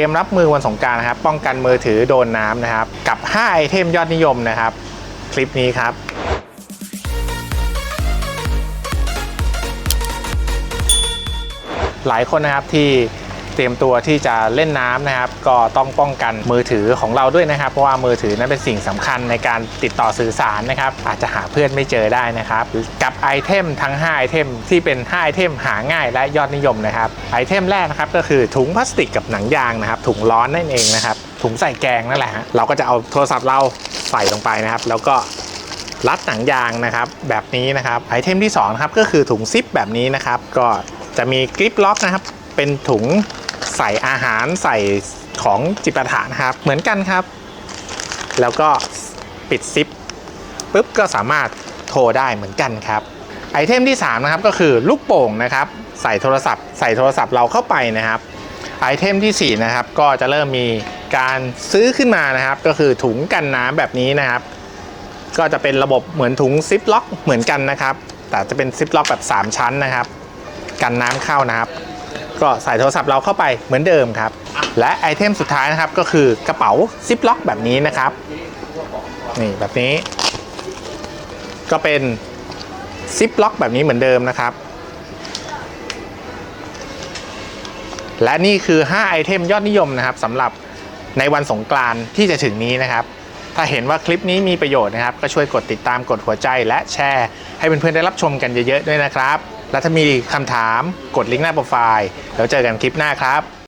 เตรียมรับมือวันสงการนะครับ ป้องกันมือถือโดนน้ำนะครับ กับ 5 ไอเทมยอดนิยมนะครับ คลิปนี้ครับ หลายคนนะครับที่ เตรียมตัวที่จะเล่นน้ำนะครับ ก็ต้องป้องกันมือถือของเราด้วยนะครับ เพราะว่ามือถือนั้นเป็นสิ่งสำคัญในการติดต่อสื่อสารนะครับ อาจจะหาเพื่อนไม่เจอได้นะครับ กับไอเทมทั้ง 5 ไอเทมที่เป็น 5 ไอเทมหาง่ายและยอดนิยมนะครับ ไอเทมแรกนะครับก็คือถุงพลาสติกกับหนังยางนะครับ ถุงร้อนนั่นเองนะครับ ถุงใส่แกงนั่นแหละฮะเราก็จะเอาโทรศัพท์เราใส่ลงไปนะครับ แล้วก็รัดหนังยางนะครับ แบบนี้นะครับ ไอเทมที่2นะครับก็คือถุงซิปแบบนี้นะครับ ก็จะมีกริปล็อกนะครับ เป็นถุง ใส่อาหารใส่ของจิปาถะนะครับ เหมือนกันครับ แล้วก็ปิดซิปปุ๊บก็สามารถโทรได้เหมือนกันครับไอเทมที่ 3 นะครับก็คือลูกโป่งนะครับ ใส่โทรศัพท์ ใส่โทรศัพท์เราเข้าไปนะครับไอเทมที่ 4 นะครับ ก็จะเริ่มมีการซื้อขึ้นมานะครับ ก็คือถุงกันน้ำแบบนี้นะครับ ก็จะเป็นระบบเหมือนถุงซิปล็อกเหมือนกันนะครับ แต่จะเป็นซิปล็อกแบบ 3 ชั้นนะครับ กันน้ำเข้านะครับ ก็ใส่โทรศัพท์เราเข้าไปเหมือนเดิมครับ และไอเทมสุดท้ายนะครับก็คือกระเป๋าซิปล็อกแบบนี้นะครับนี่แบบนี้ ก็เป็นซิปล็อกแบบนี้เหมือนเดิมนะครับและนี่คือ 5 ไอเทมยอดนิยมนะครับสำหรับในวันสงกรานต์ที่จะถึงนี้นะครับ ถ้าเห็นว่าคลิปนี้มีประโยชน์นะครับ ก็ช่วยกดติดตามกดหัวใจและแชร์ ให้เพื่อนๆได้รับชมกันเยอะๆด้วยนะครับ และถ้ามีคำถามกดลิงก์หน้าโปรไฟล์แล้วเจอกันคลิปหน้าครับ